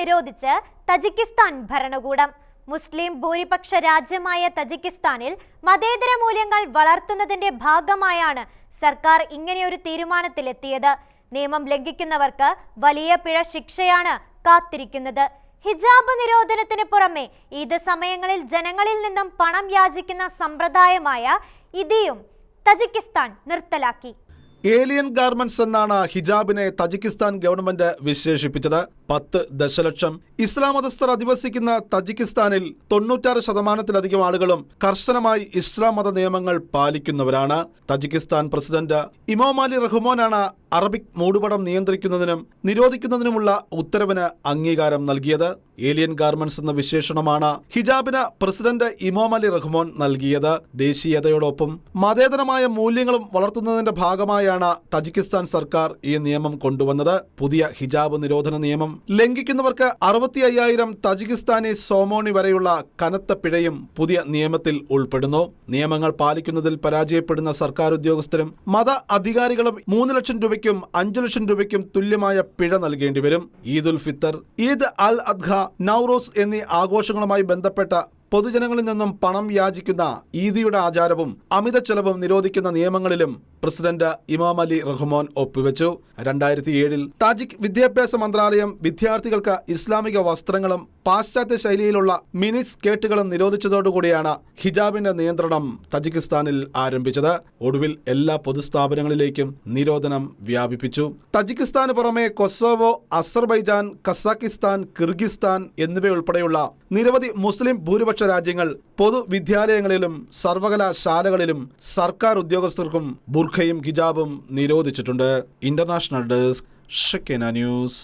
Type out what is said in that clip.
നിരോധിച്ച് Tajikistan ഭരണകൂടം. മുസ്ലിം ഭൂരിപക്ഷ രാജ്യമായ തജിക്കിസ്ഥാനിൽ മതേതര മൂല്യങ്ങൾ വളർത്തുന്നതിന്റെ ഭാഗമായാണ് സർക്കാർ ഇങ്ങനെയൊരു തീരുമാനത്തിലെത്തിയത്. നിയമം ലംഘിക്കുന്നവർക്ക് വലിയ പിഴ ശിക്ഷയാണ് കാത്തിരിക്കുന്നത്. ഹിജാബ് നിരോധനത്തിന് പുറമെ ഈദ് സമയങ്ങളിൽ ജനങ്ങളിൽ നിന്നും പണം യാചിക്കുന്ന സമ്പ്രദായമായ ഇതിയും തജിക്കിസ്ഥാൻ നിർത്തലാക്കി. ഏലിയൻ ഗാർമെന്റ്സ് എന്നാണ് ഹിജാബിനെ തജിക്കിസ്ഥാൻ ഗവൺമെന്റ് വിശേഷിപ്പിച്ചത്. പത്ത് ദശലക്ഷം. ഇസ്ലാം മതസ്ഥർ അധിവസിക്കുന്ന തജിക്കിസ്ഥാനിൽ തൊണ്ണൂറ്റാറ് ശതമാനത്തിലധികം ആളുകളും കർശനമായി ഇസ്ലാം മത നിയമങ്ങൾ പാലിക്കുന്നവരാണ്. തജിക്കിസ്ഥാൻ പ്രസിഡന്റ് ഇമോമാലി റഹ്മോനാണ് അറബിക് മൂടുപടം നിയന്ത്രിക്കുന്നതിനും നിരോധിക്കുന്നതിനുമുള്ള ഉത്തരവിന് അംഗീകാരം നൽകിയത്. ഏലിയൻ ഗാർമെന്റ്സ് എന്ന വിശേഷണമാണ് ഹിജാബിന് പ്രസിഡന്റ് ഇമോം അലി റഹ്മാൻ നൽകിയത്. ദേശീയതയോടൊപ്പം മതേതരമായ മൂല്യങ്ങളും വളർത്തുന്നതിന്റെ ഭാഗമായാണ് തജിക്കിസ്ഥാൻ സർക്കാർ ഈ നിയമം കൊണ്ടുവന്നത്. പുതിയ ഹിജാബ് നിരോധന നിയമം ലംഘിക്കുന്നവർക്ക് അറുപത്തി അയ്യായിരം തജിക്കിസ്ഥാനി സോമോണി വരെയുള്ള കനത്ത പിഴയും പുതിയ നിയമത്തിൽ ഉൾപ്പെടുന്നു. നിയമങ്ങൾ പാലിക്കുന്നതിൽ പരാജയപ്പെടുന്ന സർക്കാർ ഉദ്യോഗസ്ഥരും മത അധികാരികളും മൂന്ന് ലക്ഷം രൂപയ്ക്കും അഞ്ചു ലക്ഷം രൂപയ്ക്കും തുല്യമായ പിഴ നൽകേണ്ടി വരും. ഈദ് ഉൽ ഫിത്തർ ഈദ് അൽ അദ്ഹ നൌറോസ് എന്നീ ആഘോഷങ്ങളുമായി ബന്ധപ്പെട്ട പൊതുജനങ്ങളിൽ നിന്നും പണം യാചിക്കുന്ന ഈദിയുടെ ആചാരവും അമിത ചെലവും നിരോധിക്കുന്ന നിയമങ്ങളിലും പ്രസിഡന്റ് ഇമാം അലി റഹ്മാൻ ഒപ്പുവെച്ചു. രണ്ടായിരത്തി ഏഴിൽ താജിക് വിദ്യാഭ്യാസ മന്ത്രാലയം വിദ്യാർത്ഥികൾക്ക് ഇസ്ലാമിക വസ്ത്രങ്ങളും പാശ്ചാത്യ ശൈലിയിലുള്ള മിനി സ്കേട്ടുകളും നിരോധിച്ചതോടുകൂടിയാണ് ഹിജാബിന്റെ നിയന്ത്രണം തജിക്കിസ്ഥാനിൽ ആരംഭിച്ചത്. ഒടുവിൽ എല്ലാ പൊതുസ്ഥാപനങ്ങളിലേക്കും നിരോധനം വ്യാപിപ്പിച്ചു. തജിക്കിസ്ഥാന് പുറമെ കൊസോവോ അസർബൈജാൻ കസാക്കിസ്ഥാൻ കിർഗിസ്ഥാൻ എന്നിവയുൾപ്പെടെയുള്ള നിരവധി മുസ്ലിം ഭൂരിപക്ഷ രാജ്യങ്ങൾ പൊതുവിദ്യാലയങ്ങളിലും സർവകലാശാലകളിലും സർക്കാർ ഉദ്യോഗസ്ഥർക്കും ബുർഖയും ഹിജാബും നിരോധിച്ചിട്ടുണ്ട്. ഇന്റർനാഷണൽ ഡെസ്ക് ഷെക്കേന ന്യൂസ്.